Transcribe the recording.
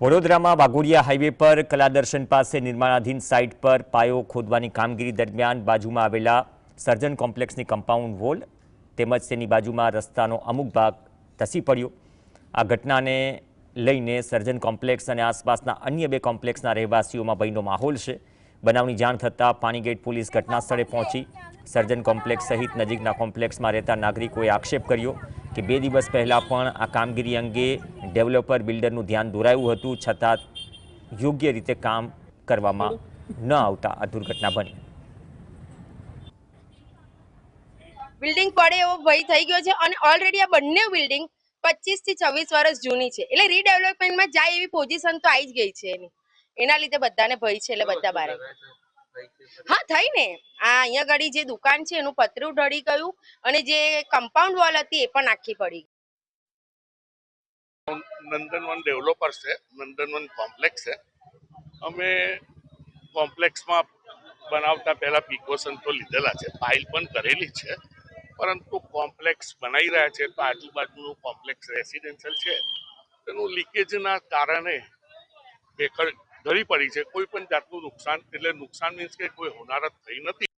વડોદરામાં વાઘોડિયા હાઈવે પર કલાદર્શન પાસે નિર્માણાધીન સાઇટ પર પાયો ખોદવાની કામગીરી દરમિયાન બાજુમાં આવેલા સર્જન કોમ્પ્લેક્સની કમ્પાઉન્ડ વોલ તેમજ તેની બાજુમાં રસ્તાનો અમુક ભાગ ધસી પડ્યો. આ ઘટનાને લઈને સર્જન કોમ્પ્લેક્સ અને આસપાસના અન્ય બે કોમ્પ્લેક્સના રહેવાસીઓમાં ભયનો માહોલ છે. બનાવની જાણ થતાં પાણીગેટ પોલીસ ઘટના સ્થળે પહોંચી સર્જન કોમ્પ્લેક્સ સહિત નજીકના કોમ્પ્લેક્સમાં રહેતા નાગરિકોએ આક્ષેપ કર્યો કે બે દિવસ પહેલાં પણ આ કામગીરી અંગે ડેવલપર બિલ્ડરનું ધ્યાન દોરાયું હતું, છતાં યોગ્ય રીતે કામ કરવામાં ન આવતા આ દુર્ઘટના બની. બિલ્ડિંગ પડે એવો ભય થઈ ગયો છે અને ઓલરેડી આ બંને બિલ્ડિંગ પચીસથી છવ્વીસ વર્ષ જૂની છે. એટલે રીડેવલપમેન્ટમાં જાય એવી પોઝિશન તો આવી જ ગઈ છે એની. એના લીધે બધાને ભય છે એટલે બધા બારે. હા, થઈ ને. આ અહીંયા ઘડી જે દુકાન છે, એનું પતરું ઢળી ગયું અને જે કમ્પાઉન્ડ વોલ હતી, એ પણ આખી પડી નંદનવન ડેવલપર છે નંદનવન કોમ્પ્લેક્સ છે. અમે કોમ્પ્લેક્સમાં બનાવતા પહેલા પ્રિકોશન તો લીધેલા છે ફાઇલ પણ કરેલી છે. પરંતુ કોમ્પ્લેક્સ બનાવી રહ્યા છે, તો આજુબાજુનું કોમ્પ્લેક્સ રેસિડેન્શિયલ છે. તેનું લીકેજના કારણે ભેખડ ઢળી પડી છે, કોઈ પણ જાતનું નુકસાન, એટલે નુકસાન મીન્સ કે કોઈ હોનારત થઈ નથી.